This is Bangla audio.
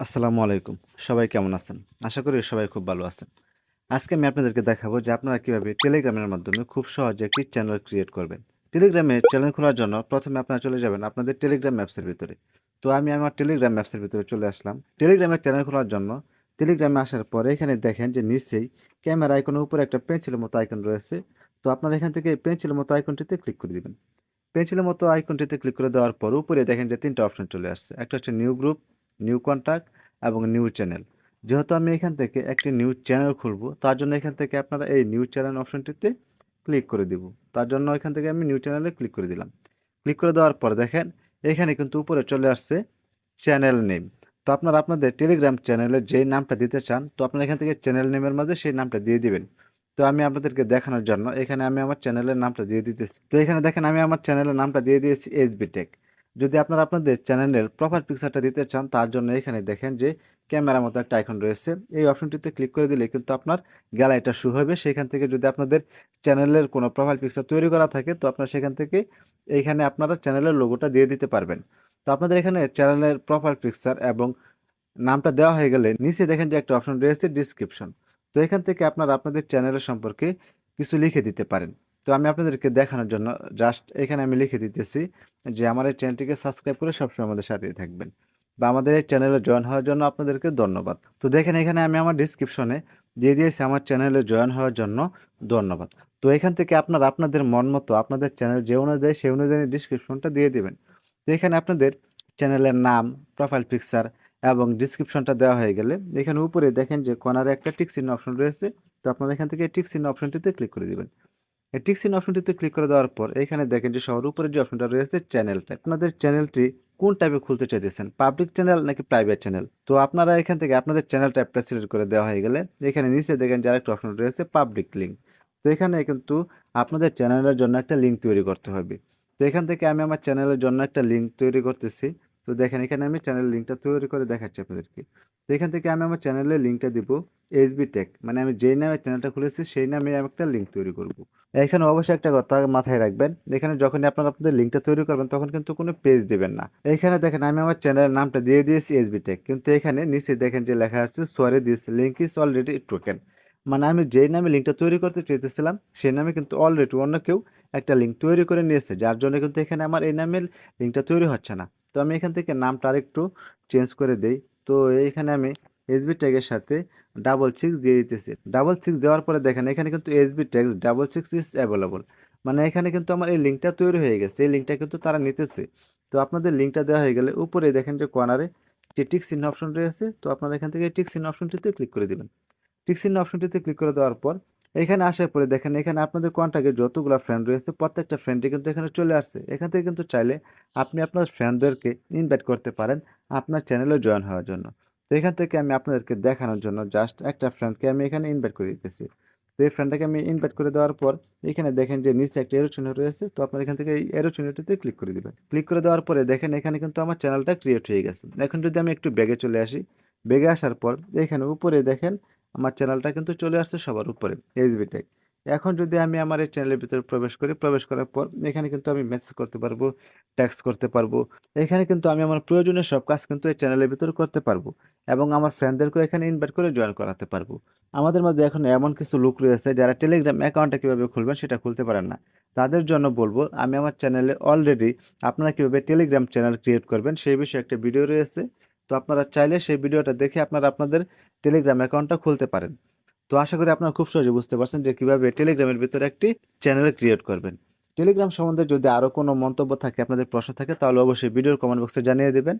আসসালামু আলাইকুম। সবাই কেমন আছেন? আশা করি সবাই খুব ভালো আছেন। আজকে আমি আপনাদেরকে দেখাবো যে আপনারা কীভাবে টেলিগ্রামের মাধ্যমে খুব সহজে একটি চ্যানেল ক্রিয়েট করবেন। টেলিগ্রামে চ্যানেল খোলার জন্য প্রথমে আপনারা চলে যাবেন আপনাদের টেলিগ্রাম অ্যাপসের ভিতরে। তো আমি আমার টেলিগ্রাম অ্যাপসের ভিতরে চলে আসলাম। টেলিগ্রামের চ্যানেল খোলার জন্য টেলিগ্রামে আসার পরে এখানে দেখেন যে নিচেই ক্যামেরা আইকনের উপরে একটা পেন্সিলের মতো আইকন রয়েছে। তো আপনারা এখান থেকে পেন্সিলের মতো আইকনটিতে ক্লিক করে দিবেন। পেন্সিলের মতো আইকনটিতে ক্লিক করে দেওয়ার পর উপরে দেখেন যে তিনটা অপশন চলে আসছে। একটা হচ্ছে নিউ গ্রুপ নিউ কন্ট্যাক্ট এবং নিউ চ্যানেল। যেহেতু আমি এখান থেকে একটি নিউ চ্যানেল খুলব, তার জন্য এখান থেকে আপনারা এই নিউ চ্যানেল অপশনটিতে ক্লিক করে দিব। তার জন্য এখান থেকে আমি নিউ চ্যানেলে ক্লিক করে দিলাম। ক্লিক করে দেওয়ার পর দেখেন, এখানে কিন্তু উপরে চলে আসছে চ্যানেল নেম। তো আপনারা আপনাদের টেলিগ্রাম চ্যানেলে যেই নামটা দিতে চান, তো আপনারা এখান থেকে চ্যানেল নেমের মাঝে সেই নামটা দিয়ে দিবেন। তো আমি আপনাদেরকে দেখানোর জন্য এখানে আমি আমার চ্যানেলের নামটা দিয়ে দিতেছি। তো এখানে দেখেন, আমি আমার চ্যানেলের নামটা দিয়ে দিয়েছি এসবি টেক যদি আপনারা আপনাদের চ্যানেলের প্রপার পিকচারটা দিতে চান, তার জন্য এখানে দেখেন যে ক্যামেরার মতো একটা আইকন রয়েছে। এই অপশনটিতে ক্লিক করে দিলে কিন্তু আপনার গ্যালারিটা শুরু হবে। সেখান থেকে যদি আপনাদের চ্যানেলের কোনো প্রোফাইল পিকচার তৈরি করা থাকে, তো আপনারা সেখান থেকে এইখানে আপনারা চ্যানেলের লোগোটা দিয়ে দিতে পারবেন। তো আপনাদের এখানে চ্যানেলের প্রোফাইল পিকচার এবং নামটা দেওয়া হয়ে গেলে নিচে দেখেন যে একটা অপশন রয়েছে ডিসক্রিপশন তো এখান থেকে আপনারা আপনাদের চ্যানেলের সম্পর্কে কিছু লিখে দিতে পারেন। তো আমি আপনাদেরকে দেখানোর জন্য জাস্ট এখানে আমি লিখে দিতেছি যে আমার এই চ্যানেলটিকে সাবস্ক্রাইব করে সবসময় আমাদের সাথেই থাকবেন। বা আমাদের এই চ্যানেলে জয়েন হওয়ার জন্য আপনাদেরকে ধন্যবাদ। তো দেখেন এখানে আমি আমার ডিসক্রিপশনে দিয়ে দিয়েছি আমার চ্যানেলে জয়েন হওয়ার জন্য ধন্যবাদ। তো এখান থেকে আপনারা আপনাদের মন মতো আপনাদের চ্যানেল যে অনুযায়ী সেই অনুযায়ী ডিসক্রিপশনটা দিয়ে দিবেন। তো এখানে আপনাদের চ্যানেলের নাম প্রোফাইল পিকচার এবং ডিসক্রিপশনটা দেওয়া হয়ে গেলে এখানে উপরে দেখেন যে কর্নারে একটা টিক অপশন রয়েছে। তো আপনারা এখান থেকে টিক অপশনটিতে ক্লিক করে দিবেন। এই টিক চিহ্ন অপশনটিতে ক্লিক করে দেওয়ার পর এখানে দেখেন যে সবার উপরে যে অপশনটা রয়েছে চ্যানেল টাইপ আপনাদের চ্যানেলটি কোন টাইপে খুলতে চাইতেছেন? পাবলিক চ্যানেল নাকি প্রাইভেট চ্যানেল তো আপনারা এখান থেকে আপনাদের চ্যানেল টাইপটা সিলেক্ট করে দেওয়া হয়ে গেলে এখানে নিচে দেখেন যে আরেকটা অপশন রয়েছে পাবলিক লিঙ্ক তো এখানে কিন্তু আপনাদের চ্যানেলের জন্য একটা লিঙ্ক তৈরি করতে হবে। তো এখান থেকে আমি আমার চ্যানেলের জন্য একটা লিঙ্ক তৈরি করতেছি। তো দেখেন, এখানে আমি চ্যানেল লিঙ্কটা তৈরি করে দেখাচ্ছি আপনাদেরকে। তো এখান থেকে আমি আমার চ্যানেলের লিঙ্কটা দিব এসবি টেক মানে আমি যেই নামে চ্যানেলটা খুলেছি, সেই নামে আমি একটা লিঙ্ক তৈরি করব। এখানে অবশ্যই একটা কথা মাথায় রাখবেন, এখানে যখন আপনারা আপনাদের লিঙ্কটা তৈরি করবেন, তখন কিন্তু কোনো পেজ দেবেন না। এখানে দেখেন, আমি আমার চ্যানেলের নামটা দিয়ে দিয়েছি এসবি টেক কিন্তু এখানে নিচে দেখেন যে লেখা আছে sorry this link is already taken মানে আমি যেই নামে লিঙ্কটা তৈরি করতে চেয়েছিলাম সেই নামে কিন্তু অলরেডি অন্য কেউ একটা লিঙ্ক তৈরি করে নিয়েছে। যার জন্য কিন্তু এখানে আমার এই নামের লিঙ্কটা তৈরি হচ্ছে না। তো আমি এখান থেকে নামটা আরেকটু চেঞ্জ করে দেই। তো এইখানে আমি এসবি ট্যাগের সাথে ডাবল সিক্স দিয়ে দিতেছি। ডাবল সিক্স দেওয়ার পরে দেখেন, এখানে কিন্তু SB tag double six is available মানে এখানে কিন্তু আমার এই লিঙ্কটা তৈরি হয়ে গেছে। এই লিঙ্কটা কিন্তু তারা নিতেছে। তো আপনাদের লিঙ্কটা দেওয়া হয়ে গেলে উপরে দেখেন যে কর্নারে যে টিক চিহ্ন অপশন রয়েছে, তো আপনারা এখান থেকে টিক চিহ্ন অপশনটিতে ক্লিক করে দিবেন। টিক চিহ্ন অপশনটিতে ক্লিক করে দেওয়ার পর এখানে আসার পরে দেখেন, এখানে আপনাদের কন্ট্যাক্টে যতগুলো ফ্রেন্ড রয়েছে, প্রত্যেকটা ফ্রেন্ডই কিন্তু এখানে চলে আসছে। এখান থেকে কিন্তু চাইলে আপনি আপনার ফ্রেন্ডদেরকে ইনভাইট করতে পারেন আপনার চ্যানেলে জয়েন হওয়ার জন্য। তো এখান থেকে আমি আপনাদেরকে দেখানোর জন্য জাস্ট একটা ফ্রেন্ডকে আমি এখানে ইনভাইট করে দিতেছি। তো এই ফ্রেন্ডটাকে আমি ইনভাইট করে দেওয়ার পর এখানে দেখেন যে নিচে একটা এরো চিহ্ন রয়েছে, তো আপনার এখান থেকে এই এরো চিহ্নটিতে ক্লিক করে দেবেন। ক্লিক করে দেওয়ার পরে দেখেন এখানে কিন্তু আমার চ্যানেলটা ক্রিয়েট হয়ে গেছে। এখন যদি আমি একটু ব্যাগে চলে আসি ব্যাগে আসার পর এখানে উপরে দেখেন আমার চ্যানেলটা কিন্তু চলে আসছে সবার উপরে এইচবি টেক এখন যদি আমি আমার এই চ্যানেলের ভিতরে প্রবেশ করি, প্রবেশ করার পর এখানে কিন্তু আমি মেসেজ করতে পারব ট্যাক্স করতে পারব, এখানে কিন্তু আমি আমার প্রয়োজনীয় সব কাজ কিন্তু এই চ্যানেলের ভিতরে করতে পারব এবং আমার ফ্রেন্ডদেরকেও এখানে ইনভাইট করে জয়েন করাতে পারব। আমাদের মাঝে এখন এমন কিছু লোক রয়েছে যারা টেলিগ্রাম অ্যাকাউন্টটা কীভাবে খুলবেন সেটা খুলতে পারেন না। তাদের জন্য বলব, আমি আমার চ্যানেলে অলরেডি আপনারা কীভাবে টেলিগ্রাম চ্যানেল ক্রিয়েট করবেন সেই বিষয়ে একটা ভিডিও রয়েছে। তো আপনারা চাইলে সেই ভিডিওটা দেখে আপনারা আপনাদের টেলিগ্রাম অ্যাকাউন্টটা খুলতে পারেন। তো আশা করি আপনারা খুব সহজে বুঝতে পারছেন যে কীভাবে টেলিগ্রামের ভিতরে একটি চ্যানেল ক্রিয়েট করবেন। টেলিগ্রাম সম্বন্ধে যদি আরও কোনো মন্তব্য থাকে, আপনাদের প্রশ্ন থাকে, তাহলে অবশ্যই ভিডিওর কমেন্ট বক্সে জানিয়ে দেবেন।